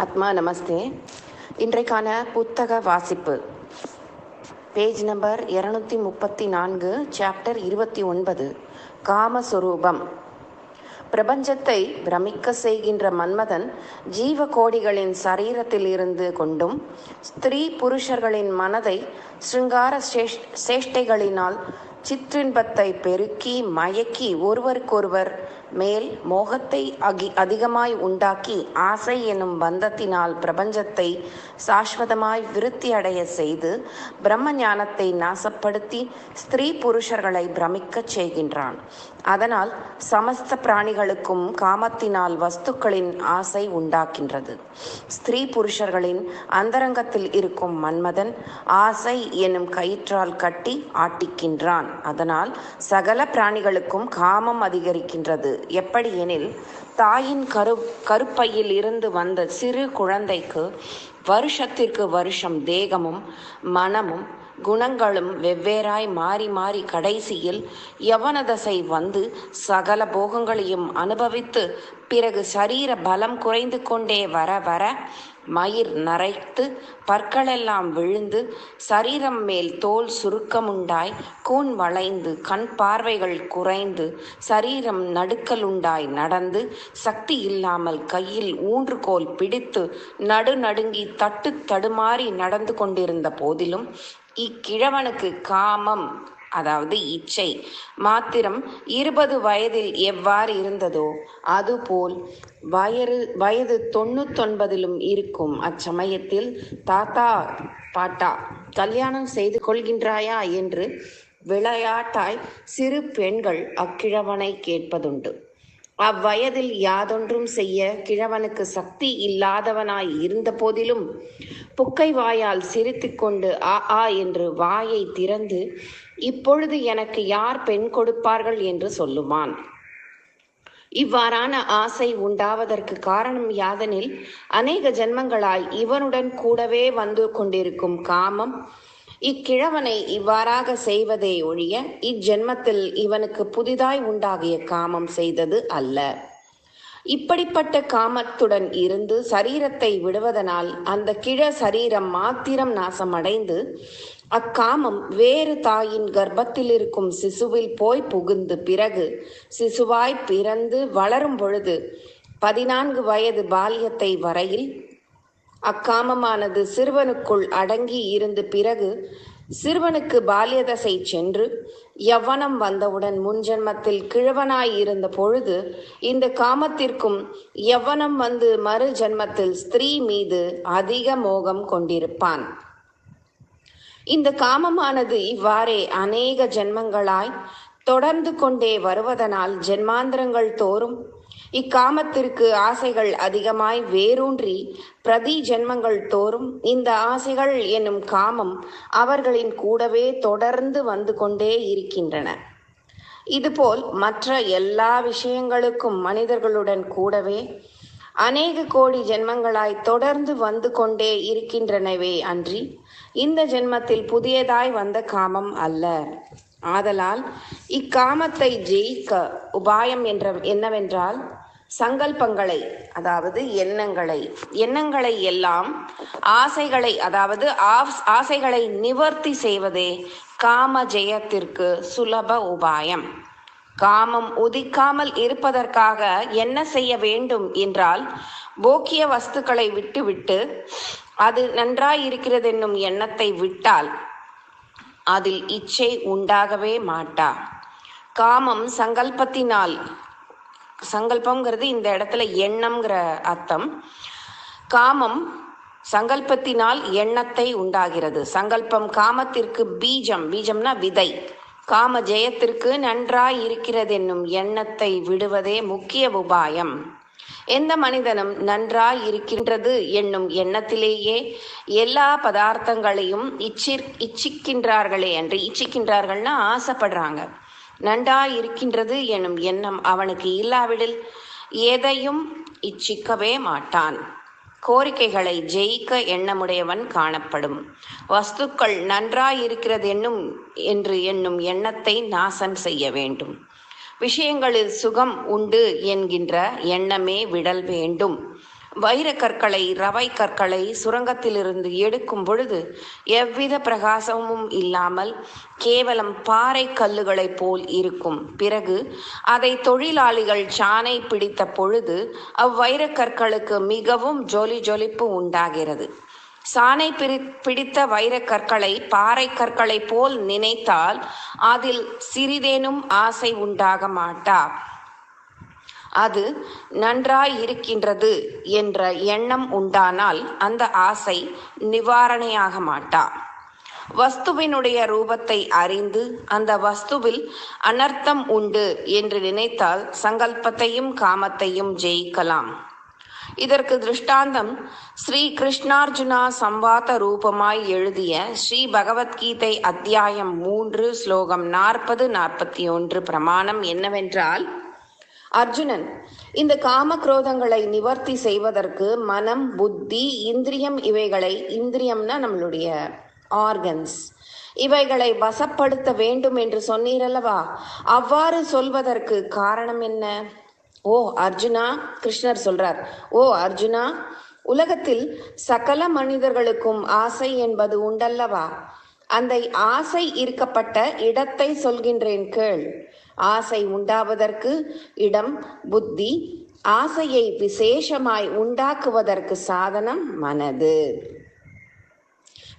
ஆத்மா நமஸ்தே. இன்றைக்கான புத்தக வாசிப்பு. பேஜ் நம்பர் இருநூத்தி முப்பத்தி நான்கு சாப்டர் இருபத்தி ஒன்பது காமஸ்வரூபம். பிரபஞ்சத்தை பிரமிக்க செய்கின்ற மன்மதன் ஜீவ கோடிகளின் சரீரத்தில் இருந்து கொண்டும் ஸ்திரீ புருஷர்களின் மனதை சிருங்கார சேஷ் சேஷ்டைகளினால் சிற்றின்பத்தை பெருக்கி மயக்கி ஒருவருக்கொருவர் மேல் மோகத்தை அகி அதிகமாய் உண்டாக்கி ஆசை எனும் பந்தத்தினால் பிரபஞ்சத்தை சாஸ்வதமாய் விருத்தி அடைய செய்து பிரம்ம ஞானத்தை நாசப்படுத்தி ஸ்திரீ புருஷர்களை பிரமிக்கச் செய்கின்றான். அதனால் சமஸ்த பிராணிகளுக்கும் காமத்தினால் வஸ்துக்களின் ஆசை உண்டாக்கின்றது. ஸ்திரீ புருஷர்களின் அந்தரங்கத்தில் இருக்கும் மன்மதன் ஆசை எனும் கயிற்றால் கட்டி ஆட்டிக்கின்றான். அதனால் சகல பிராணிகளுக்கும் காமம் அதிகரிக்கின்றது. எப்படியெனில் தாயின் கரு கருப்பையில் இருந்து வந்த சிறு குழந்தைக்கு வருஷத்திற்கு வருஷம் தேகமும் மனமும் குணங்களும் வெவ்வேறாய் மாறி மாறி கடைசியில் யவனதசை வந்து சகல போகங்களையும் அனுபவித்து பிறகு சரீர பலம் குறைந்து கொண்டே வர வர மயிர் நரைத்து பற்களெல்லாம் விழுந்து சரீரம் மேல் தோல் சுருக்கமுண்டாய் கூன் வளைந்து கண் பார்வைகள் குறைந்து சரீரம் நடுக்கலுண்டாய் நடந்து சக்தி இல்லாமல் கையில் ஊன்றுகோல் பிடித்து நடுநடுங்கி தட்டு தடுமாறி நடந்து கொண்டிருந்த போதிலும் இக்கிழவனுக்கு காமம் அதாவது இச்சை. மாத்திரம் இருபது வயதில் எவ்வாறு இருந்ததோ அதுபோல் வயது வயது தொண்ணூத்தொன்பதிலும் இருக்கும் அச்சமயத்தில் தாத்தா பாட்டா கல்யாணம் செய்து கொள்கின்றாயா? என்று விளையாட்டாய் சிறு பெண்கள் அக்கிழவனை கேட்பதுண்டு. அவ்வயதில் யாதொன்றும் செய்ய கிழவனுக்கு சக்தி இல்லாதவனாய் இருந்த போதிலும் புக்கை வாயால் சிரித்து கொண்டு ஆ ஆ என்று வாயை திறந்து இப்பொழுது எனக்கு யார் பெண் கொடுப்பார்கள் என்று சொல்லுவான் இவ்வாறான ஆசை உண்டாவதற்கு காரணம் யாதெனில் அநேக ஜென்மங்களாய் இவனுடன் கூடவே வந்து கொண்டிருக்கும் காமம் இக்கிழவனை இவ்வாறாக செய்வதே ஒழிய இஜென்மத்தில் இவனுக்கு புதிதாய் உண்டாகிய காமம் செய்தது அல்ல. இப்படிப்பட்ட காமத்துடன் இருந்து சரீரத்தை விடுவதனால் அந்த கிழ சரீரம் மாத்திரம் நாசமடைந்து அக்காமம் வேறு தாயின் கர்ப்பத்தில் இருக்கும் சிசுவில் போய் புகுந்து பிறகு சிசுவாய் பிறந்து வளரும் பொழுது பதினான்கு வயது பால்யத்தை வரையில் அக்காமமானது சிறுவனுக்குள் அடங்கி இருந்து பிறகு சிறுவனுக்கு பால்யதசை சென்று யவ்வனம் வந்தவுடன் முன்ஜென்மத்தில் கிழவனாய் இருந்த பொழுது இந்த காமத்திற்கும் யவ்வனம் வந்து மறு ஜென்மத்தில் ஸ்திரீ மீது அதிக மோகம் கொண்டிருப்பான். இந்த காமமானது இவ்வாறே அநேக ஜென்மங்களாய் தொடர்ந்து கொண்டே வருவதனால் ஜென்மாந்திரங்கள் தோறும் இக்காமத்திற்கு ஆசைகள் அதிகமாய் வேரூன்றி பிரதி ஜென்மங்கள் தோறும் இந்த ஆசைகள் என்னும் காமம் அவர்களின் கூடவே தொடர்ந்து வந்து கொண்டே இருக்கின்றன. இதுபோல் மற்ற எல்லா விஷயங்களுக்கும் மனிதர்களுடன் கூடவே அநேக கோடி ஜென்மங்களாய் தொடர்ந்து வந்து கொண்டே இருக்கின்றனவே அன்றி இந்த ஜென்மத்தில் புதியதாய் வந்த காமம் அல்ல. ஆதலால் இக்காமத்தை ஜெயிக்க உபாயம் என்ற என்னவென்றால் சங்கல்பங்களை அதாவது எண்ணங்களை எண்ணங்களை எல்லாம் ஆசைகளை அதாவது ஆசைகளை நிவர்த்தி செய்வதே காம ஜெயத்திற்கு சுலப உபாயம். காமம் உதிக்காமல் இருப்பதற்காக என்ன செய்ய வேண்டும் என்றால் போக்கிய வஸ்துக்களை விட்டுவிட்டு அது நன்றாயிருக்கிறது என்னும் எண்ணத்தை விட்டால் அதில் இச்சை உண்டாகவே மாட்டா. காமம் சங்கல்பத்தினால் சங்கல்பம்ங்கிறது இந்த இடத்துல எண்ணம்ங்கிற அர்த்தம். காமம் சங்கல்பத்தினால் எண்ணத்தை உண்டாகிறது. சங்கல்பம் காமத்திற்கு பீஜம். பீஜம்னா விதை. காம ஜெயத்திற்கு நன்றாய் இருக்கிறது என்னும் எண்ணத்தை விடுவதே முக்கிய உபாயம். எந்த மனிதனும் நன்றாய் இருக்கின்றது என்னும் எண்ணத்திலேயே எல்லா பதார்த்தங்களையும் இச்சி இச்சிக்கின்றார்களே என்று இச்சிக்கின்றார்கள்னா ஆசைப்படுறாங்க. நன்றாயிருக்கின்றது எனும் எண்ணம் அவனுக்கு இல்லாவிடில் எதையும் இச்சிக்கவே மாட்டான். கோரிக்கைகளை ஜெயிக்க எண்ணமுடையவன் காணப்படும். வஸ்துக்கள் நன்றாயிருக்கிறது என்னும் என்று என்னும் எண்ணத்தை நாசம் செய்ய வேண்டும். விஷயங்களில் சுகம் உண்டு என்கின்ற எண்ணமே விடல் வேண்டும். வைர கற்களை ரவை கற்களை சுரங்கத்திலிருந்து எடுக்கும் பொழுது எவ்வித பிரகாசமும் இல்லாமல் கேவலம் பாறை கல்லுகளைப் போல் இருக்கும். பிறகு அதை தொழிலாளிகள் சாணை பிடித்த பொழுது அவ்வைரக் கற்களுக்கு மிகவும் ஜொலி ஜொலிப்பு உண்டாகிறது. சாணை பிரி பிடித்த வைர கற்களை பாறை கற்களை போல் நினைத்தால் அதில் சிறிதேனும் ஆசை உண்டாக மாட்டா. அது நன்றாயிருக்கின்றது என்ற எண்ணம் உண்டானால் அந்த ஆசை நிவாரணையாக மாட்டா. வஸ்துவினுடைய ரூபத்தை அறிந்து அந்த வஸ்துவில் அனர்த்தம் உண்டு என்று நினைத்தால் சங்கல்பத்தையும் காமத்தையும் ஜெயிக்கலாம். இதற்கு திருஷ்டாந்தம் ஸ்ரீ கிருஷ்ணார்ஜுனா சம்வாத ரூபமாய் எழுதிய ஸ்ரீ பகவத்கீதை அத்தியாயம் மூன்று ஸ்லோகம் நாற்பது நாற்பத்தி ஒன்று பிரமாணம் என்னவென்றால் அர்ஜுனன் இந்த காம குரோதங்களை நிவர்த்தி செய்வதற்கு மனம் புத்தி இந்திரியம் இவைகளை இந்திரியம்னா நம்மளுடைய ஆர்கன்ஸ் இவைகளை வசப்படுத்த வேண்டும் என்று சொன்னீரல்லவா? அவ்வாறு சொல்வதற்கு காரணம் என்ன? ஓ அர்ஜுனா கிருஷ்ணர் சொல்றார். ஓ அர்ஜுனா உலகத்தில் சகல மனிதர்களுக்கும் ஆசை என்பது உண்டல்லவா? அந்த ஆசை இருக்கப்பட்ட இடத்தை சொல்கின்றேன் கேள். ஆசை உண்டாவதற்கு இடம் புத்தி ஆசையை விசேஷமாய் உண்டாக்குவதற்கு சாதனம் மனது.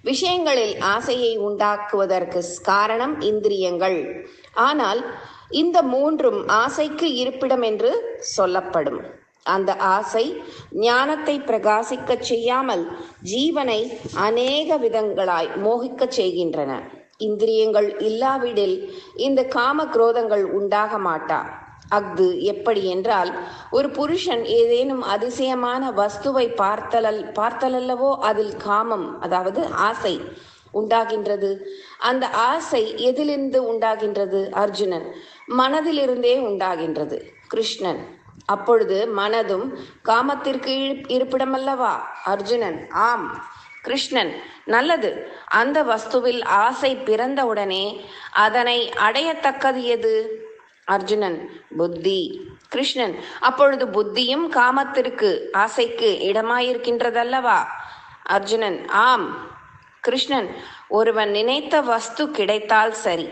விஷயங்களில் ஆசையை உண்டாக்குவதற்கு காரணம் இந்திரியங்கள். ஆனால் இந்த மூன்றும் ஆசைக்கு இருப்பிடம் என்று சொல்லப்படும். அந்த ஆசை ஞானத்தை பிரகாசிக்க செய்யாமல் ஜீவனை அநேக விதங்களாய் மோகிக்கச் செய்கின்றன. இந்திரியங்கள் இல்லாவிடில் இந்த காம குரோதங்கள் உண்டாக மாட்டா. அஃது எப்படி என்றால் ஒரு புருஷன் ஏதேனும் அதிசயமான வஸ்துவை பார்த்தலல் பார்த்தலல்லவோ அதில் காமம் அதாவது ஆசை உண்டாகின்றது. அந்த ஆசை எதிலிருந்து உண்டாகின்றது? அர்ஜுனன். மனதிலிருந்தே உண்டாகின்றது. கிருஷ்ணன். அப்பொழுது மனதும் காமத்திற்கு இருப்பிடமல்லவா? அர்ஜுனன் ஆம். கிருஷ்ணன் நல்லது. அந்த வஸ்துவில் ஆசை பிறந்தவுடனே அதனை அடையத்தக்கது எது? அர்ஜுனன் புத்தி. கிருஷ்ணன் அப்பொழுது புத்தியும் காமத்திற்கு ஆசைக்கு இடமாயிருக்கின்றதல்லவா? அர்ஜுனன் ஆம். கிருஷ்ணன் ஒருவன் நினைத்த வஸ்து கிடைத்தால் சரி.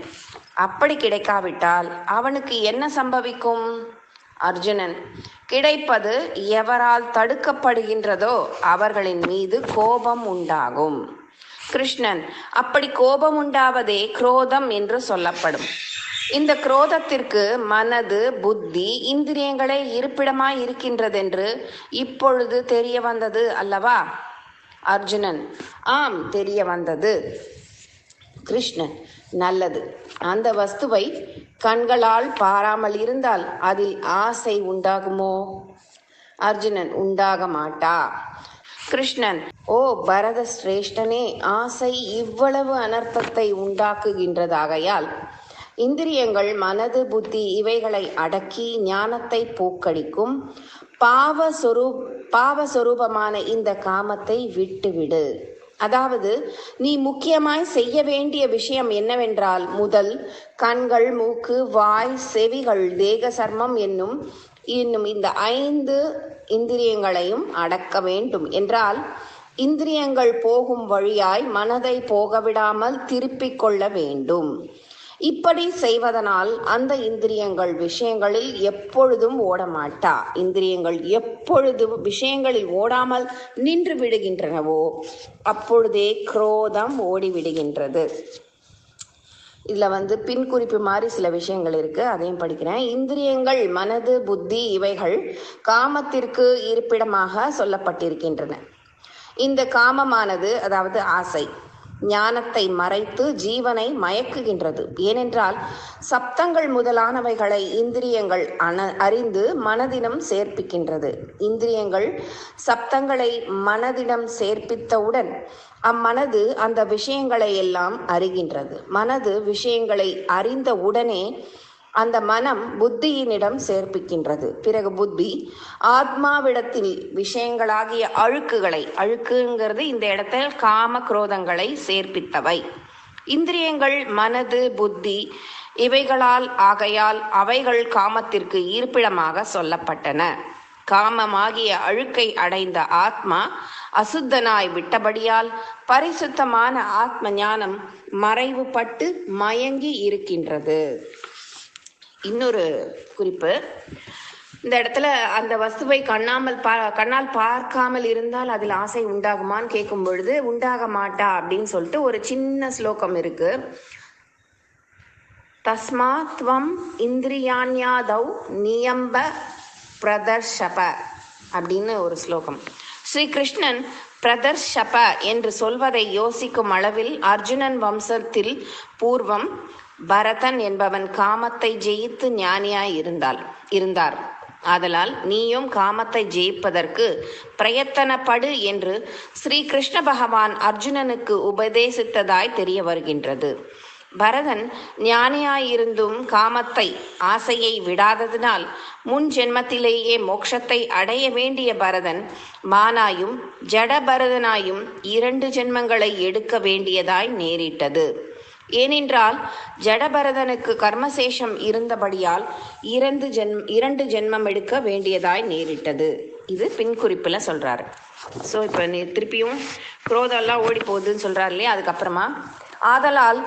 அப்படி கிடைக்காவிட்டால் அவனுக்கு என்ன சம்பவிக்கும்? அர்ஜுனன் கிடைப்பது எவரால் தடுக்கப்படுகின்றதோ அவர்களின் மீது கோபம் உண்டாகும். கிருஷ்ணன் அப்படி கோபம் உண்டாவதே குரோதம் என்று சொல்லப்படும். இந்த குரோதத்திற்கு மனது புத்தி இந்திரியங்களே இருப்பிடமாய் இருக்கின்றதென்று இப்பொழுது தெரிய வந்தது அல்லவா? அர்ஜுனன் ஆம் தெரிய வந்தது. கிருஷ்ணன் நல்லது. அந்த வஸ்துவை கண்களால் பாராமல் இருந்தால் அதில் ஆசை உண்டாகுமோ? அர்ஜுனன் உண்டாக மாட்டா. கிருஷ்ணன் ஓ பரத சிரேஷ்டனே ஆசை இவ்வளவு அனர்த்தத்தை உண்டாக்குகின்றதாகையால் இந்திரியங்கள் மனது புத்தி இவைகளை அடக்கி ஞானத்தை போக்கடிக்கும் பாவஸ்வரூப் பாவஸ்வரூபமான இந்த காமத்தை விட்டுவிடு. அதாவது நீ முக்கியமாய் செய்ய வேண்டிய விஷயம் என்னவென்றால் முதல் கண்கள் மூக்கு வாய் செவிகள் தேக சர்மம் என்னும் இன்னும் இந்த ஐந்து இந்திரியங்களையும் அடக்க வேண்டும். என்றால் இந்திரியங்கள் போகும் வழியாய் மனதை போகவிடாமல் திருப்பிக் கொள்ள வேண்டும். இப்படி செய்வதனால் அந்த இந்திரியங்கள் விஷயங்களில் எப்பொழுதும் ஓடமாட்டா. இந்திரியங்கள் எப்பொழுது விஷயங்களில் ஓடாமல் நின்று விடுகின்றனவோ அப்பொழுதே குரோதம் ஓடிவிடுகின்றது இதில் வந்து பின் குறிப்பு மாதிரி சில விஷயங்கள் இருக்குது அதையும் படிக்கிறேன். இந்திரியங்கள் மனது புத்தி இவைகள் காமத்திற்கு இருப்பிடமாக சொல்லப்பட்டிருக்கின்றன. இந்த காமமானது அதாவது ஆசை ஞானத்தை மறைத்து ஜீவனை மயக்குகின்றது. ஏனென்றால் சப்தங்கள் முதலானவைகளை இந்திரியங்கள் அன அறிந்து மனதிடம் சேர்ப்பிக்கின்றது. இந்திரியங்கள் சப்தங்களை மனதிடம் சேர்ப்பித்தவுடன் அம்மனது அந்த விஷயங்களை எல்லாம் அறிகின்றது. மனது விஷயங்களை அறிந்த உடனே அந்த மனம் புத்தியினிடம் சேர்ப்பிக்கின்றது. பிறகு புத்தி ஆத்மாவிடத்தில் விஷயங்களாகிய அழுக்குகளை அழுக்குங்கிறது இந்த இடத்தில் காம குரோதங்களை சேர்ப்பித்தவை. இந்திரியங்கள் மனது புத்தி இவைகளால் ஆகையால் அவைகள் காமத்திற்கு ஈர்ப்பிடமாக சொல்லப்பட்டன. காமமாகிய அழுக்கை அடைந்த ஆத்மா அசுத்தனாய் விட்டபடியால் பரிசுத்தமான ஆத்ம ஞானம் மறைவுபட்டு மயங்கி இருக்கின்றது. இன்னொரு குறிப்பு. இந்த இடத்துல அந்த வஸ்துவை கண்ணாமல் பா கண்ணால் பார்க்காமல் இருந்தால் அதில் ஆசை உண்டாகுமான்னு கேட்கும் பொழுது உண்டாக மாட்டா அப்படின்னு சொல்லிட்டு ஒரு சின்ன ஸ்லோகம் இருக்கு. தஸ்மாத்வம் இந்திரியான்யாதௌ நியம்ப பிரதர்ஷப அப்படின்னு ஒரு ஸ்லோகம். ஸ்ரீ கிருஷ்ணன் பிரதர்ஷப என்று சொல்வதை யோசிக்கும் அளவில் அர்ஜுனன் வம்சத்தில் பூர்வம் பரதன் என்பவன் காமத்தை ஜெயித்து ஞானியாய் இருந்தால் இருந்தார். ஆதலால் நீயும் காமத்தை ஜெயிப்பதற்கு பிரயத்தனப்படு என்று ஸ்ரீ கிருஷ்ண பகவான் அர்ஜுனனுக்கு உபதேசித்ததாய் தெரிய வருகின்றது. பரதன் ஞானியாயிருந்தும் காமத்தை ஆசையை விடாததினால் முன் ஜென்மத்திலேயே மோட்சத்தை அடைய வேண்டிய பரதன் மானாயும் ஜடபரதனாயும் இரண்டு ஜென்மங்களை எடுக்க வேண்டியதாய் நேரிட்டது. ஏனென்றால் ஜடபரதனுக்கு கர்மசேஷம் இருந்தபடியால் இரண்டு ஜென் இரண்டு ஜென்மம் எடுக்க வேண்டியதாய் நேரிட்டது. இது பின் குறிப்பில் சொல்றாரு. ஸோ இப்போ நீ திருப்பியும் குரோதெல்லாம் ஓடி போகுதுன்னு சொல்றாரு இல்லையா? அதுக்கப்புறமா ஆதலால்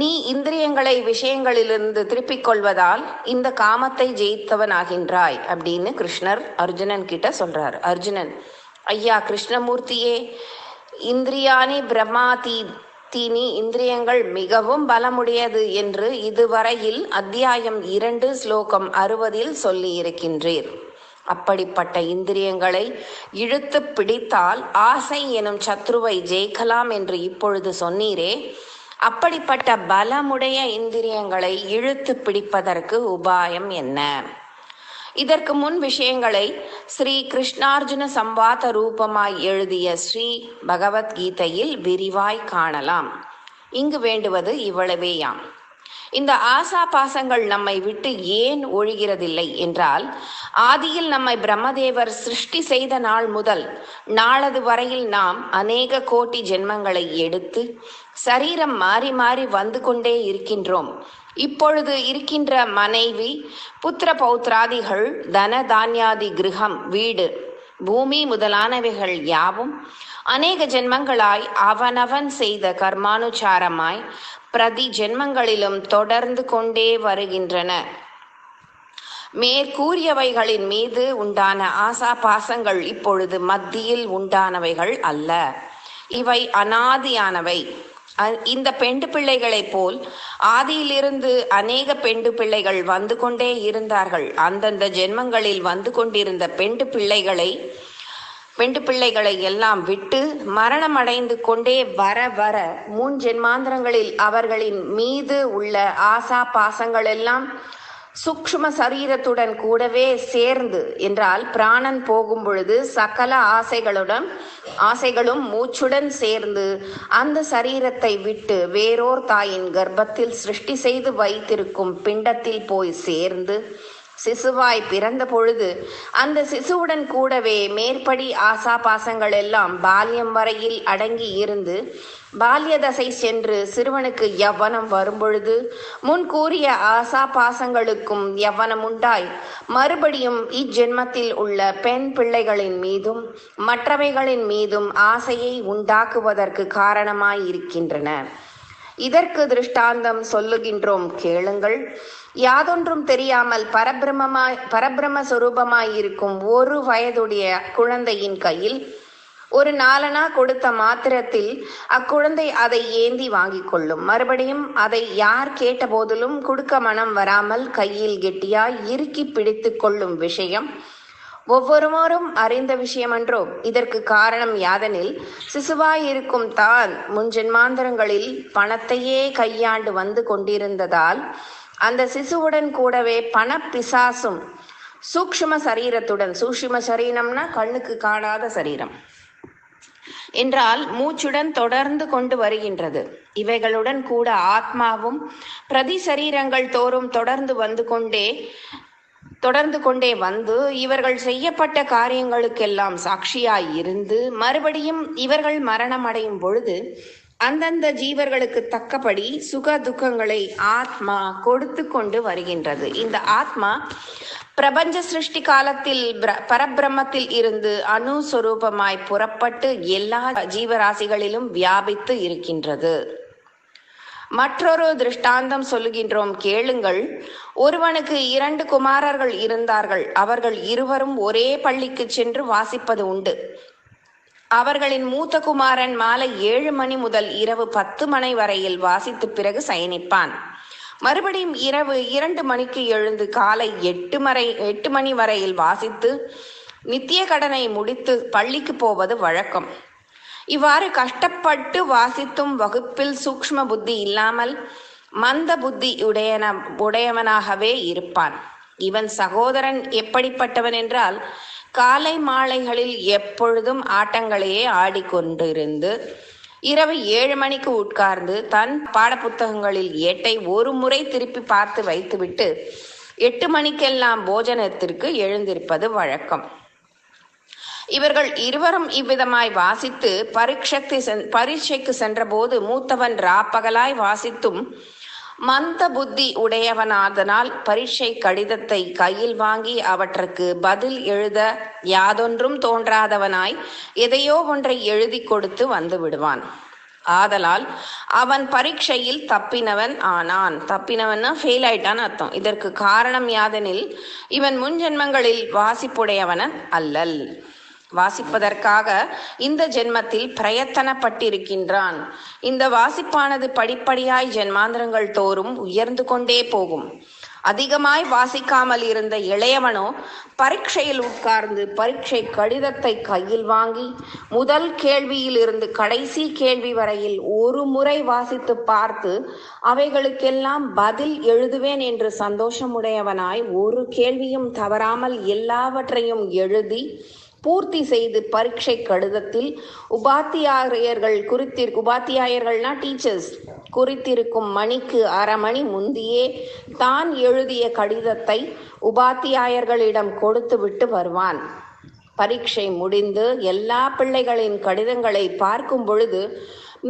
நீ இந்திரியங்களை விஷயங்களிலிருந்து திருப்பிக் கொள்வதால் இந்த காமத்தை ஜெயித்தவன் ஆகின்றாய் அப்படின்னு கிருஷ்ணர் அர்ஜுனன் கிட்ட சொல்றாரு. அர்ஜுனன் ஐயா கிருஷ்ணமூர்த்தியே இந்திரியானி பிரம்மாதி தீனி இந்திரியங்கள் மிகவும் பலமுடையது என்று இதுவரையில் அத்தியாயம் இரண்டு ஸ்லோகம் அறுபதில் சொல்லியிருக்கின்றீர். அப்படிப்பட்ட இந்திரியங்களை இழுத்து பிடித்தால் ஆசை எனும் சத்ருவை ஜெயிக்கலாம் என்று இப்பொழுது சொன்னீரே அப்படிப்பட்ட பலமுடைய இந்திரியங்களை இழுத்து பிடிப்பதற்கு உபாயம் என்ன? இதற்கு முன் விஷயங்களை ஸ்ரீ கிருஷ்ணார்ஜுன சம்பாத ரூபமாய் எழுதிய ஸ்ரீ பகவத்கீதையில் விரிவாய் காணலாம். இங்கு வேண்டுவது இவ்வளவேயாம். இந்த ஆசா பாசங்கள் நம்மை விட்டு ஏன் ஒழிகிறதில்லை என்றால் ஆதியில் நம்மை பிரம்மதேவர் சிருஷ்டி செய்த நாள் முதல் நாளது வரையில் நாம் அநேக கோட்டி ஜென்மங்களை எடுத்து சரீரம் மாறி மாறி வந்து கொண்டே இருக்கின்றோம். இப்பொழுது இருக்கின்ற மனைவி புத்திர பௌத்ராதிகள் தன தானியாதி கிரகம் வீடு பூமி முதலானவைகள் யாவும் அநேக ஜென்மங்களாய் அவனவன் செய்த கர்மானுசாரமாய் பிரதி ஜென்மங்களிலும் தொடர்ந்து கொண்டே வருகின்றன. மேற்கூறியவைகளின் மீது உண்டான ஆசா பாசங்கள் இப்பொழுது மத்தியில் உண்டானவைகள் அல்ல. இவை அனாதியானவை. இந்த பெண்டு பிள்ளைகளைப் போல் ஆதியிலிருந்து அநேக பெண்டு பிள்ளைகள் வந்து கொண்டே இருந்தார்கள். அந்தந்த ஜென்மங்களில் வந்து கொண்டிருந்த பெண்டு பிள்ளைகளை பெண்டு பிள்ளைகளை எல்லாம் விட்டு மரணம் அடைந்து கொண்டே வர வர முன் ஜென்மாந்திரங்களில் அவர்களின் மீது உள்ள ஆசா பாசங்கள் எல்லாம் சூக்ஷ்ம சரீரத்துடன் கூடவே சேர்ந்து என்றால் பிராணன் போகும் பொழுது சகல ஆசைகளுடன் ஆசைகளும் மூச்சுடன் சேர்ந்து அந்த சரீரத்தை விட்டு வேறோர் தாயின் கர்ப்பத்தில் சிருஷ்டி செய்து வைத்திருக்கும் பிண்டத்தில் போய் சேர்ந்து சிசுவாய் பிறந்த பொழுது அந்த சிசுவுடன் கூடவே மேற்படி ஆசா பாசங்கள் எல்லாம் பால்யம் வரையில் அடங்கி இருந்து பால்யதசை சென்று சிறுவனுக்கு யவ்வனம் வரும்பொழுது முன் கூறிய ஆசா பாசங்களுக்கும் யவ்வனம் உண்டாய். மறுபடியும் இஜென்மத்தில் உள்ள பெண் பிள்ளைகளின் மீதும் மற்றவைகளின் மீதும் ஆசையை உண்டாக்குவதற்கு காரணமாய் இருக்கின்றன இதற்கு திருஷ்டாந்தம் சொல்லுகின்றோம் கேளுங்கள். யாதொன்றும் தெரியாமல் பரபிரமமாய் பரபிரம சொரூபமாயிருக்கும் ஒரு வயதுடைய குழந்தையின் கையில் ஒரு நாலனா கொடுத்த மாத்திரத்தில் அக்குழந்தை அதை ஏந்தி வாங்கிக் கொள்ளும். மறுபடியும் அதை யார் கேட்ட போதிலும் கொடுக்க மனம் வராமல் கையில் கெட்டியாய் இறுக்கி பிடித்து கொள்ளும் விஷயம். ஒவ்வொருவரும் அறிந்த விஷயமன்றோ? இதற்கு காரணம் யாதெனில் சிசுவாய் இருக்கும் தான் முன்ஜென்மாந்தரங்களில் பணத்தையே கையாண்டு வந்து கொண்டிருந்ததால் அந்த சிசுவுடன் கூடவே பண பிசாசும் சூக்ஷ்ம சரீரத்துடன். சூக்ஷ்ம சரீரம்னா கண்ணுக்கு காணாத சரீரம். என்றால் மூச்சுடன் தொடர்ந்து கொண்டு வருகின்றது. இவைகளுடன் கூட ஆத்மாவும் பிரதி சரீரங்கள் தோறும் தொடர்ந்து வந்து கொண்டே தொடர்ந்து கொண்டே வந்து இவர்கள் செய்யப்பட்ட காரியங்களுக்கெல்லாம் சாட்சியாய் இருந்து மறுபடியும் இவர்கள் மரணம் அடையும் பொழுது அந்தந்த ஜீவர்களுக்கு தக்கபடி சுக துக்கங்களை ஆத்மா கொடுத்து கொண்டு வருகின்றது. இந்த ஆத்மா பிரபஞ்ச சிருஷ்டி காலத்தில் பரபிரமத்தில் பரபிரம்மத்தில் இருந்து அணுஸ்வரூபமாய் புறப்பட்டு எல்லா ஜீவராசிகளிலும் வியாபித்து இருக்கின்றது. மற்றொரு திருஷ்டாந்தம் சொல்லுகின்றோம் கேளுங்கள். ஒருவனுக்கு இரண்டு குமாரர்கள் இருந்தார்கள். அவர்கள் இருவரும் ஒரே பள்ளிக்கு சென்று வாசிப்பது உண்டு. அவர்களின் மூத்த குமாரன் மாலை ஏழு மணி முதல் இரவு பத்து மணி வரையில் வாசித்து பிறகு சயனிப்பான். மறுபடியும் இரவு இரண்டு மணிக்கு எழுந்து காலை எட்டு மறை எட்டு மணி வரையில் வாசித்து நித்திய கடனை முடித்து பள்ளிக்கு போவது வழக்கம். இவ்வாறு கஷ்டப்பட்டு வாசித்தும் வகுப்பில் சூக்ஷ்ம புத்தி இல்லாமல் மந்த புத்தி உடையன உடையவனாகவே இருப்பான். இவன் சகோதரன் எப்படிப்பட்டவன் என்றால் காலை மாலைகளில் எப்பொழுதும் ஆட்டங்களையே ஆடிக்கொண்டிருந்து இரவு ஏழு மணிக்கு உட்கார்ந்து தன் பாடப்புத்தகங்களில் ஏட்டை ஒரு முறை திருப்பி பார்த்து வைத்துவிட்டு எட்டு மணிக்கெல்லாம் போஜனத்திற்கு எழுந்திருப்பது வழக்கம். இவர்கள் இருவரும் இவ்விதமாய் வாசித்து பரீட்சைக்கு சென்- பரீட்சைக்கு சென்றபோது மூத்தவன் ராப்பகலாய் வாசித்தும் மந்த புத்தி உடையவனாதனால் பரீட்சை கடிதத்தை கையில் வாங்கி அவற்றுக்கு பதில் எழுத யாதொன்றும் தோன்றாதவனாய் எதையோ ஒன்றை எழுதி கொடுத்து வந்து விடுவான். ஆதலால் அவன் பரீட்சையில் தப்பினவன் ஆனான். தப்பினவன்னா ஃபெயில் ஆயிட்டான்னு அர்த்தம். இதற்கு காரணம் யாதெனில் இவன் முன்ஜென்மங்களில் வாசிப்புடையவன அல்லல். வாசிப்பதற்காக இந்த ஜென்மத்தில் பிரயத்தனப்பட்டிருக்கின்றான். இந்த வாசிப்பானது படிப்படியாய் ஜென்மாந்திரங்கள் தோறும் உயர்ந்து கொண்டே போகும். அதிகமாய் வாசிக்காமல் இருந்த இளையவனோ பரீட்சையில் உட்கார்ந்து பரீட்சை கடிதத்தை கையில் வாங்கி முதல் கேள்வியில் இருந்து கடைசி கேள்வி வரையில் ஒரு முறை வாசித்து பார்த்து அவைகளுக்கெல்லாம் பதில் எழுதுவேன் என்று சந்தோஷமுடையவனாய் ஒரு கேள்வியும் தவறாமல் எல்லாவற்றையும் எழுதி பூர்த்தி செய்து பரீட்சை கடிதத்தில் உபாத்தியாயர்கள் குறித்திரு உபாத்தியாயர்கள்னா டீச்சர்ஸ் குறித்திருக்கும் மணிக்கு அரை மணி முந்தியே தான் எழுதிய கடிதத்தை உபாத்தியாயர்களிடம் கொடுத்து விட்டு வருவான். பரீட்சை முடிந்து எல்லா பிள்ளைகளின் கடிதங்களை பார்க்கும் பொழுது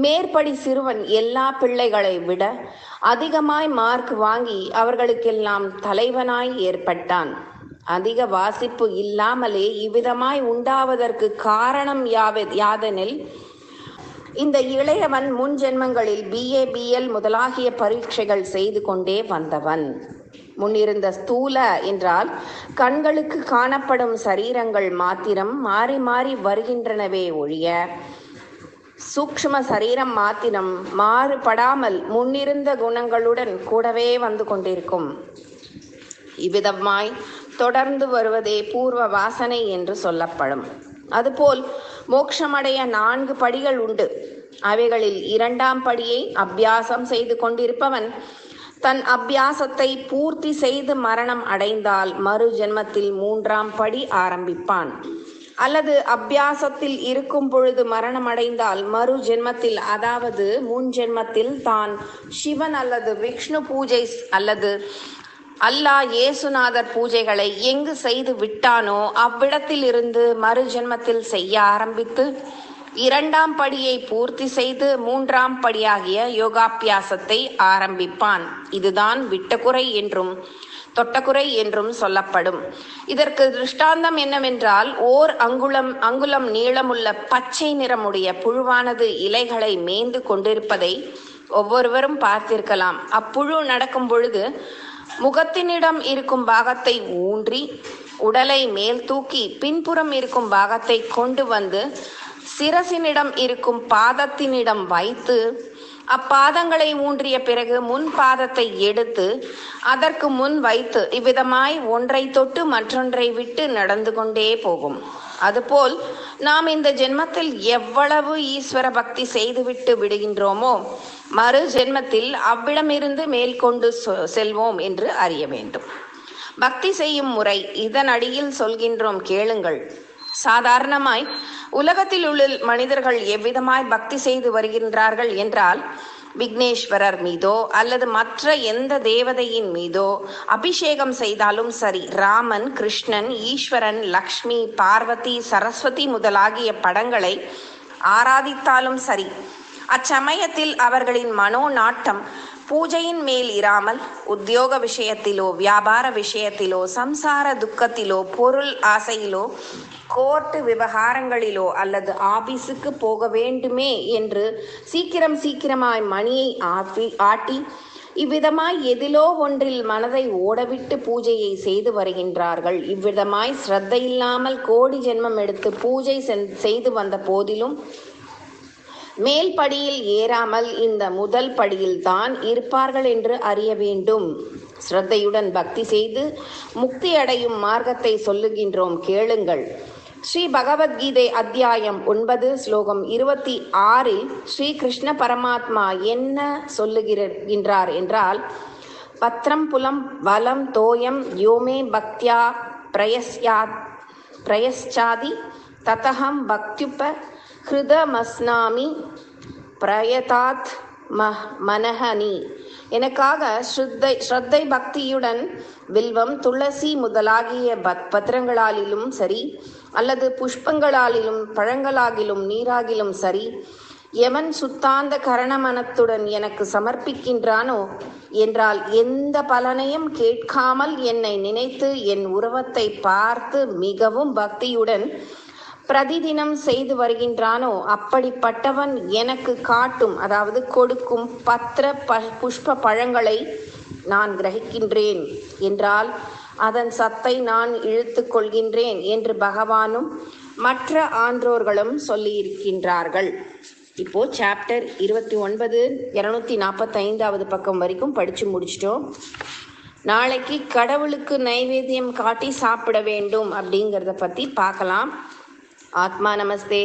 மேற்படி சிறுவன் எல்லா பிள்ளைகளை விட அதிகமாய் மார்க் வாங்கி அவர்களுக்கெல்லாம் தலைவனாய் ஏற்பட்டான். அதிக வாசிப்பு இல்லாமலே இவ்விதமாய் உண்டாவதற்கு காரணம் யாவ யாதெனில் இந்த இளையவன் முன் ஜென்மங்களில் பிஏ பிஎல் முதலாகிய பரீட்சைகள் செய்து கொண்டே வந்தவன். முன்னிருந்த ஸ்தூல என்றால் கண்களுக்கு காணப்படும் சரீரங்கள் மாத்திரம் மாறி மாறி வருகின்றனவே ஒழிய சூக்ஷ்ம சரீரம் மாத்திரம் மாறுபடாமல் முன்னிருந்த குணங்களுடன் கூடவே வந்து கொண்டிருக்கும். இவ்விதமாய் தொடர்ந்து வருவதே பூர்வ வாசனை என்று சொல்லப்படும். அதுபோல் மோட்சமடைய நான்கு படிகள் உண்டு. அவைகளில் இரண்டாம் படியை அபியாசம் செய்து கொண்டிருப்பவன் தன் அபியாசத்தை பூர்த்தி செய்து மரணம் அடைந்தால் மறு ஜென்மத்தில் மூன்றாம் படி ஆரம்பிப்பான். அல்லது அபியாசத்தில் இருக்கும் பொழுது மரணம் அடைந்தால் மறு ஜென்மத்தில் அதாவது முன் ஜென்மத்தில் தான் சிவன் அல்லது விஷ்ணு பூஜை அல்லது அல்லாஹ் இயேசுநாதர் பூஜைகளை எங்கு செய்து விட்டானோ அவ்விடத்தில் இருந்து மறு ஜென்மத்தில் செய்ய ஆரம்பித்து இரண்டாம் படியை பூர்த்தி செய்து மூன்றாம் படியாகிய யோகாபியாசத்தை ஆரம்பிப்பான். இதுதான் விட்டகுறை என்றும் தொட்டக்குறை என்றும் சொல்லப்படும். இதற்கு திருஷ்டாந்தம் என்னவென்றால் ஓர் அங்குளம் அங்குலம் நீளமுள்ள பச்சை நிறமுடைய புழுவானது இலைகளை மேய்ந்து கொண்டிருப்பதை ஒவ்வொருவரும் பார்த்திருக்கலாம். அப்புழு நடக்கும் பொழுது முகத்தினிடம் இருக்கும் பாகத்தை ஊன்றி உடலை மேல் தூக்கி பின்புறம் இருக்கும் பாகத்தை கொண்டு வந்து சிரசினிடம் இருக்கும் பாதத்தினிடம் வைத்து அப்பாதங்களை ஊன்றிய பிறகு முன் பாதத்தை எடுத்து அதற்கு முன் வைத்து இவ்விதமாய் ஒன்றை தொட்டு மற்றொன்றை விட்டு நடந்து கொண்டே போகும். அதுபோல் நாம் இந்த ஜென்மத்தில் எவ்வளவு ஈஸ்வர பக்தி செய்துவிட்டு விடுகின்றோமோ மறு ஜென்மத்தில் அவ்விடமிருந்து மேல்கொண்டு செல்வோம் என்று அறிய வேண்டும். பக்தி செய்யும் முறை இதன் அடியில் சொல்கின்றோம் கேளுங்கள். சாதாரணமாய் உலகத்தில் உள்ள மனிதர்கள் எவ்விதமாய் பக்தி செய்து வருகின்றார்கள் என்றால் விக்னேஸ்வரர் மீதோ அல்லது மற்ற எந்த தேவதையின் மீதோ அபிஷேகம் செய்தாலும் சரி ராமன் கிருஷ்ணன் ஈஸ்வரன் லக்ஷ்மி பார்வதி சரஸ்வதி முதலாகிய படங்களை ஆராதித்தாலும் சரி அச்சமயத்தில் அவர்களின் மனோ நாட்டம் பூஜையின் மேல் இராமல் உத்தியோக விஷயத்திலோ வியாபார விஷயத்திலோ சம்சார துக்கத்திலோ பொருள் ஆசையிலோ கோர்ட்டு விவகாரங்களிலோ அல்லது ஆபீஸுக்கு போக வேண்டுமே என்று சீக்கிரம் சீக்கிரமாய் மணியை ஆட்டி ஆட்டி இவ்விதமாய் எதிலோ ஒன்றில் மனதை ஓடவிட்டு பூஜையை செய்து வருகின்றார்கள். இவ்விதமாய் ஸ்ரத்தையில்லாமல் கோடி ஜென்மம் எடுத்து பூஜை செய்து வந்த போதிலும் மேல் படியில் ஏறாமல் இந்த முதல் படியில் தான் இருப்பார்கள் என்று அறிய வேண்டும். ஸ்ரத்தையுடன் பக்தி செய்து முக்தி அடையும் மார்க்கத்தை சொல்லுகின்றோம் கேளுங்கள். ஸ்ரீ பகவத்கீதை அத்தியாயம் ஒன்பது ஸ்லோகம் இருபத்தி ஆறில் ஸ்ரீ கிருஷ்ண பரமாத்மா என்ன சொல்லுகின்றார் என்றால் பத்ரம் புலம் வலம் தோயம் யோமே பக்தியா பிரயஸ்யா பிரயஸ்சாதி ததகம் பக்தியுப்ப ஹிருதமஸ்னாமி பிரயதாத் ம மனஹனி. எனக்காக ஸ்ரத்தை ஸ்ரத்தை பக்தியுடன் வில்வம் துளசி முதலாகிய பத் பத்திரங்களாலும் சரி அல்லது புஷ்பங்களாலிலும் பழங்களாகிலும் நீராகிலும் சரி எவன் சுத்தாந்த கரணமனத்துடன் எனக்கு சமர்ப்பிக்கின்றானோ என்றால் எந்த பலனையும் கேட்காமல் என்னை நினைத்து என் உருவத்தை பார்த்து மிகவும் பக்தியுடன் பிரதிதினம் செய்து வருகின்றானோ அப்படிப்பட்டவன் எனக்கு காட்டும் அதாவது கொடுக்கும் பத்திர ப புஷ்ப பழங்களை நான் கிரகிக்கின்றேன். என்றால் அதன் சத்தை நான் இழுத்து கொள்கின்றேன் என்று பகவானும் மற்ற ஆன்றோர்களும் சொல்லியிருக்கின்றார்கள். இப்போ சாப்டர் இருபத்தி ஒன்பது இரநூத்தி நாற்பத்தைந்தாவது பக்கம் வரைக்கும் படித்து முடிச்சிட்டோம். நாளைக்கு கடவுளுக்கு நைவேத்தியம் காட்டி சாப்பிட வேண்டும் அப்படிங்கிறத பற்றி பார்க்கலாம். ஆத்மா நமஸ்தே